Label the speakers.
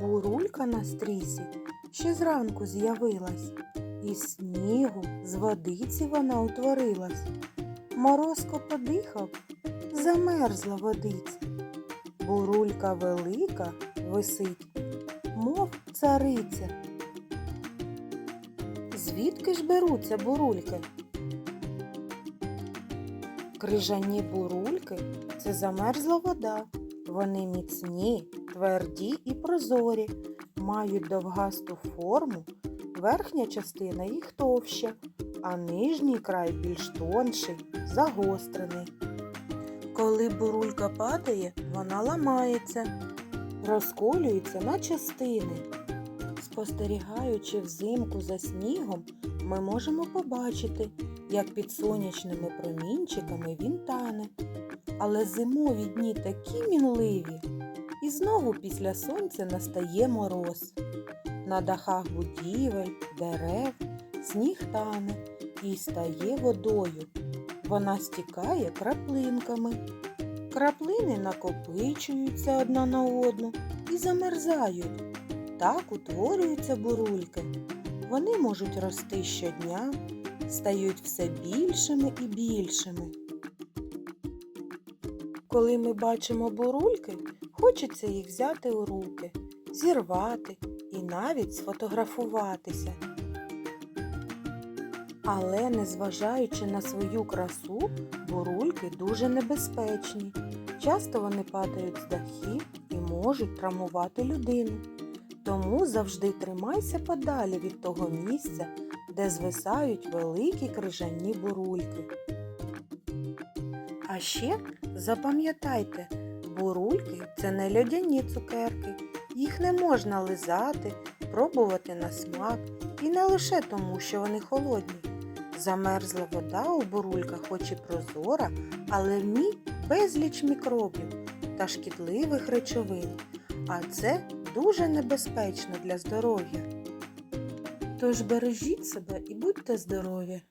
Speaker 1: Бурулька на стрісі ще зранку з'явилась, із снігу, з водиці вона утворилась. Морозко подихав, замерзла водиця. Бурулька велика висить, мов цариця. Звідки ж беруться бурульки? Крижані бурульки це замерзла вода. Вони міцні, тверді і прозорі, мають довгасту форму, верхня частина їх товща, а нижній край більш тонший, загострений. Коли бурулька падає, вона ламається, розколюється на частини. Спостерігаючи взимку за снігом, ми можемо побачити, як під сонячними промінчиками він тане. Але зимові дні такі мінливі, і знову після сонця настає мороз. На дахах будівель, дерев, сніг тане і стає водою. Вона стікає краплинками. Краплини накопичуються одна на одну і замерзають. Так утворюються бурульки. Вони можуть рости щодня, стають все більшими і більшими. Коли ми бачимо бурульки, хочеться їх взяти у руки, зірвати і навіть сфотографуватися. Але, незважаючи на свою красу, бурульки дуже небезпечні. Часто вони падають з дахів і можуть травмувати людину. Тому завжди тримайся подалі від того місця, де звисають великі крижані бурульки. А ще запам'ятайте, бурульки це не льодяні цукерки. Їх не можна лизати, пробувати на смак і не лише тому, що вони холодні. Замерзла вода у бурульках хоч і прозора, але в ній безліч мікробів та шкідливих речовин. А це дуже небезпечно для здоров'я. Тож бережіть себе і будьте здорові!